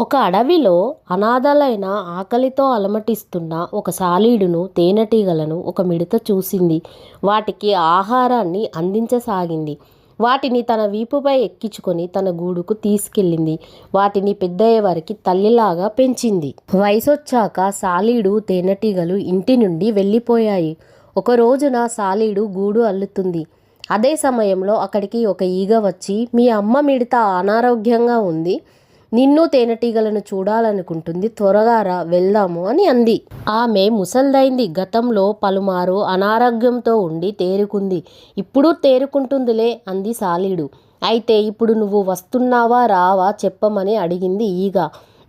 ఒక అడవిలో అనాథలైన ఆకలితో అలమటిస్తున్న ఒక సాలీడును తేనెటీగలను ఒక మిడత చూసింది. వాటికి ఆహారాన్ని అందించసాగింది. వాటిని తన వీపుపై ఎక్కించుకొని తన గూడుకు తీసుకెళ్ళింది. వాటిని పెద్దయ్యే వారికి తల్లిలాగా పెంచింది. వయసొచ్చాక సాలీడు తేనెటీగలు ఇంటి నుండి వెళ్ళిపోయాయి. ఒక రోజున సాలీడు గూడు అల్లుతుంది. అదే సమయంలో అక్కడికి ఒక ఈగ వచ్చి మీ అమ్మ మిడత అనారోగ్యంగా ఉంది. నిన్ను తేనెటీగలను చూడాలనుకుంటుంది త్వరగా రా వెళ్దాము అని అంది. ఆమె ముసల్దైంది. గతంలో పలుమారు అనారోగ్యంతో ఉండి తేరుకుంది. ఇప్పుడు తేరుకుంటుందిలే అంది సాలీడు. అయితే ఇప్పుడు నువ్వు వస్తున్నావా రావా చెప్పమని అడిగింది ఈగ.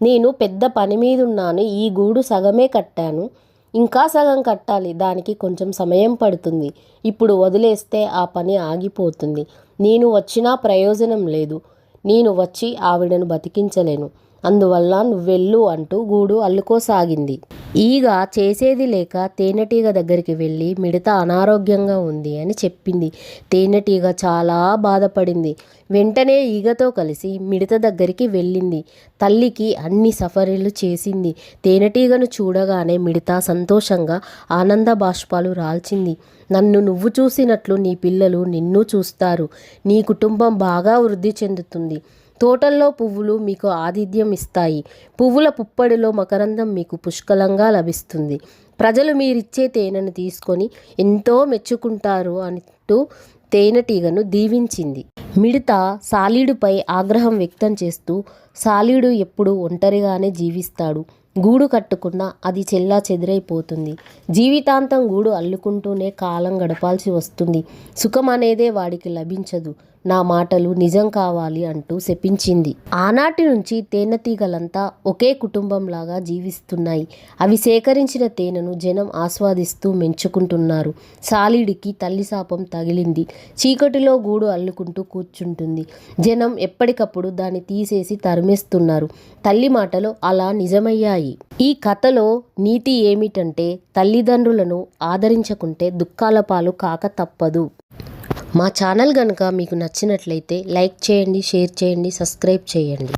నేను పెద్ద పని మీదున్నాను ఈ గూడు సగమే కట్టాను. ఇంకా సగం కట్టాలి దానికి కొంచెం సమయం పడుతుంది. ఇప్పుడు వదిలేస్తే ఆ పని ఆగిపోతుంది. నేను వచ్చినా ప్రయోజనం లేదు. నేను వచ్చి ఆవిడను బతికించలేను. అందువల్ల నువ్వెళ్ళు అంటూ గూడు అల్లుకోసాగింది. ఈగ చేసేది లేక తేనెటీగ దగ్గరికి వెళ్ళి మిడత అనారోగ్యంగా ఉంది అని చెప్పింది. తేనెటీగ చాలా బాధపడింది. వెంటనే ఈగతో కలిసి మిడత దగ్గరికి వెళ్ళింది. తల్లికి అన్ని సఫరీలు చేసింది. తేనెటీగను చూడగానే మిడత సంతోషంగా ఆనంద బాష్పాలు రాల్చింది. నన్ను నువ్వు చూసినట్లు నీ పిల్లలు నిన్ను చూస్తారు. నీ కుటుంబం బాగా వృద్ధి చెందుతుంది. తోటల్లో పువ్వులు మీకు ఆతిథ్యం ఇస్తాయి. పువ్వుల పుప్పడిలో మకరందం మీకు పుష్కలంగా లభిస్తుంది. ప్రజలు మీరిచ్చే తేనెను తీసుకొని ఎంతో మెచ్చుకుంటారు అంటూ తేనెటీగను దీవించింది. మిడత సాలీడుపై ఆగ్రహం వ్యక్తం చేస్తూ సాలీడు ఎప్పుడు ఒంటరిగానే జీవిస్తాడు. గూడు కట్టుకున్న అది చెల్లా చెదిరైపోతుంది. జీవితాంతం గూడు అల్లుకుంటూనే కాలం గడపాల్సి వస్తుంది. సుఖం అనేదే వాడికి లభించదు. నా మాటలు నిజం కావాలి అంటూ శపించింది. ఆనాటి నుంచి తేనెతీగలంతా ఒకే కుటుంబంలాగా జీవిస్తున్నాయి. అవి సేకరించిన తేనెను జనం ఆస్వాదిస్తూ మెంచుకుంటున్నారు సాలిడికి తల్లి శాపం తగిలింది. చీకటిలో గూడు అల్లుకుంటూ కూర్చుంటుంది. జనం ఎప్పటికప్పుడు దాన్ని తీసేసి తరిమేస్తున్నారు. తల్లి మాటలు అలా నిజమయ్యాయి. ఈ కథలో నీతి ఏమిటంటే తల్లిదండ్రులను ఆదరించకుంటే దుఃఖాల పాలు కాక తప్పదు. మా ఛానల్ కనుక మీకు నచ్చినట్లయితే లైక్ చేయండి షేర్ చేయండి సబ్స్క్రైబ్ చేయండి.